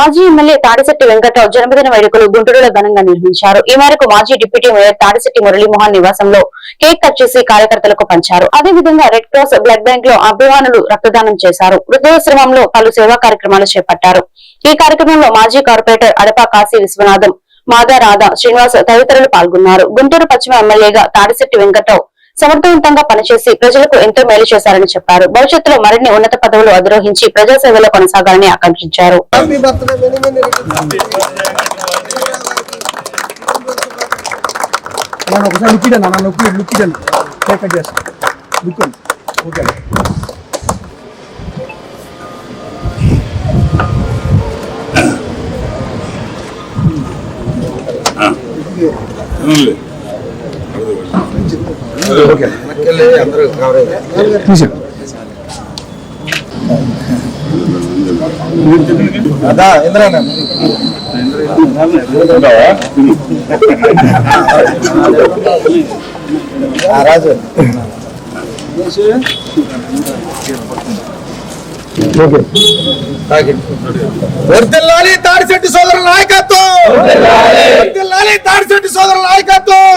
మాజీ ఎమ్మెల్యే తాడిశెట్టి వెంకట్రావు జన్మదిన వేడుకలు గుంటూరులో ఘనంగా నిర్వహించారు. ఈ మేరకు మాజీ డిప్యూటీ మేయర్ తాడిశెట్టి మురళీమోహన్ నివాసంలో కేక్ కట్ చేసి కార్యకర్తలకు పంచారు. అదే విధంగా రెడ్ క్రాస్ బ్లడ్ బ్యాంక్లో అభిమానులు రక్తదానం చేశారు. వృద్ధాశ్రమంలో పలు సేవా కార్యక్రమాలు చేపట్టారు. ఈ కార్యక్రమంలో మాజీ కార్పొరేటర్ అడపా కాశీ విశ్వనాథం మాదా రాధా శ్రీనివాస్ తదితరులు పాల్గొన్నారు. గుంటూరు పశ్చిమ ఎమ్మెల్యేగా తాడిశెట్టి వెంకట్రావు సమర్థవంతంగా పనిచేసి ప్రజలకు ఎంతో మేలు చేశారని చెప్పారు. భవిష్యత్తులో మరిన్ని ఉన్నత పదవులు అధిరోహించి ప్రజాసేవలో కొనసాగాలని ఆకాంక్షించారు. కట్ చేస్తాను ఓకే అదా ఇంద్రాన్న రాజు ఓకే వర్దిల్లాలి తాడిశెట్టి సోదరుల నాయకత్వం! వర్దిల్లాలి తాడిశెట్టి సోదరుల నాయకత్వం!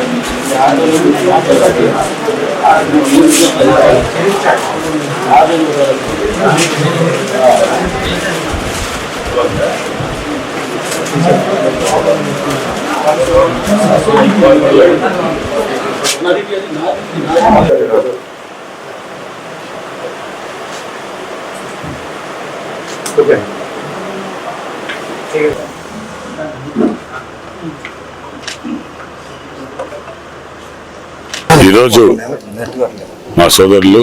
Okay. Thank you. ఈరోజు మా సోదరులు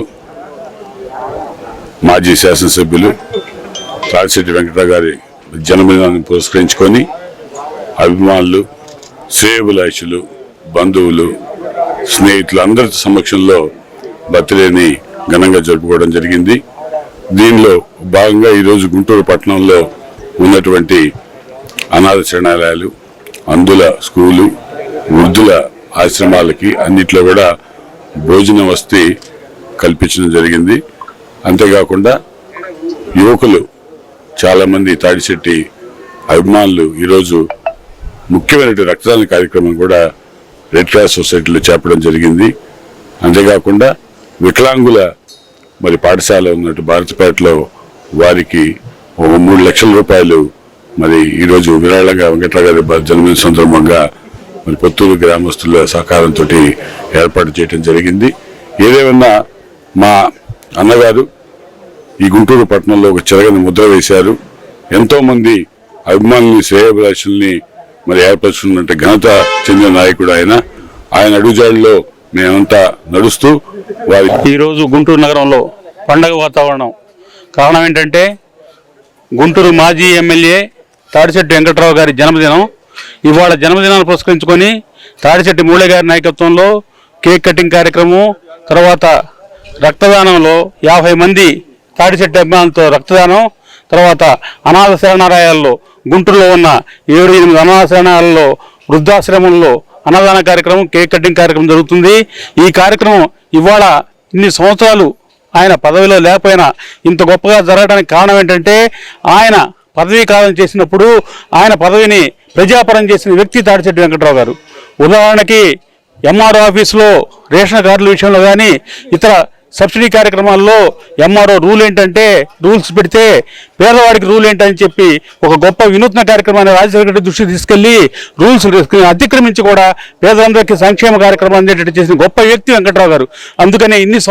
మాజీ శాసనసభ్యులు రాజశెట్టి వెంకట గారి జన్మదినాన్ని పురస్కరించుకొని అభిమానులు శ్రేయభిలాషులు బంధువులు స్నేహితులు అందరి సమక్షంలో బర్త్డేని ఘనంగా జరుపుకోవడం జరిగింది. దీనిలో భాగంగా ఈరోజు గుంటూరు పట్టణంలో ఉన్నటువంటి అనాథ శరణాలయాలు అందుల స్కూలు వృద్ధుల ఆశ్రమాలకి అన్నిట్లో కూడా భోజన వసతి కల్పించడం జరిగింది. అంతేకాకుండా యువకులు చాలామంది తాడిశెట్టి అభిమానులు ఈరోజు ముఖ్యమైన రక్తదాన కార్యక్రమం కూడా రెడ్ క్రాస్ సొసైటీలో చేపడం జరిగింది. అంతేకాకుండా వికలాంగుల మరి పాఠశాల ఉన్నట్టు భారతపేటలో వారికి ఒక మూడు లక్షల రూపాయలు మరి ఈరోజు విరాళంగా వెంకట్రావు గారి జన్మదిన సందర్భంగా మరి పుత్తూరు గ్రామస్తుల సహకారంతో ఏర్పాటు చేయడం జరిగింది. ఏదేమన్నా మా అన్నగారు ఈ గుంటూరు పట్టణంలో ఒక చెరగని ముద్ర వేశారు. ఎంతోమంది అభిమానుల్ని శ్రేయభిలాషుల్ని మరి ఏర్పరుచుకున్నట్టు ఘనత చెందిన నాయకుడు ఆయన. ఆయన అడుగుజాడిలో మేమంతా నడుస్తూ వారి ఈరోజు గుంటూరు నగరంలో పండగ వాతావరణం. కారణం ఏంటంటే గుంటూరు మాజీ ఎమ్మెల్యే తాడిశెట్టి వెంకట్రావు గారి జన్మదినం ఇవాళ జన్మదినాన్ని పురస్కరించుకొని తాడిశెట్టి మూళే గారి నాయకత్వంలో కేక్ కటింగ్ కార్యక్రమం తర్వాత రక్తదానంలో యాభై మంది తాడిశెట్టి అభిమానులతో రక్తదానం తర్వాత అనాథ శరణాలయాల్లో గుంటూరులో ఉన్న ఏడు ఎనిమిది అనాథ శరణాలయాల్లో వృద్ధాశ్రమంలో అన్నదాన కార్యక్రమం కేక్ కటింగ్ కార్యక్రమం జరుగుతుంది. ఈ కార్యక్రమం ఇవాళ ఇన్ని సంవత్సరాలు ఆయన పదవిలో లేకపోయినా ఇంత గొప్పగా జరగడానికి కారణం ఏంటంటే ఆయన పదవీ కాలం చేసినప్పుడు ఆయన పదవిని ప్రజాపరం చేసిన వ్యక్తి తాడిశెట్టి వెంకట్రావు గారు. ఉదాహరణకి ఎంఆర్ఓ ఆఫీసులో రేషన్ కార్డుల విషయంలో కానీ ఇతర సబ్సిడీ కార్యక్రమాల్లో ఎంఆర్ఓ రూల్ ఏంటంటే రూల్స్ పెడితే పేదవాడికి రూల్ ఏంటని చెప్పి ఒక గొప్ప వినూత్న కార్యక్రమాన్ని రాజశేఖర రెడ్డి దృష్టికి తీసుకెళ్ళి రూల్స్ అతిక్రమించి కూడా పేదలందరికీ సంక్షేమ కార్యక్రమం అందేటట్టు చేసిన గొప్ప వ్యక్తి వెంకట్రావు గారు. అందుకనే ఇన్ని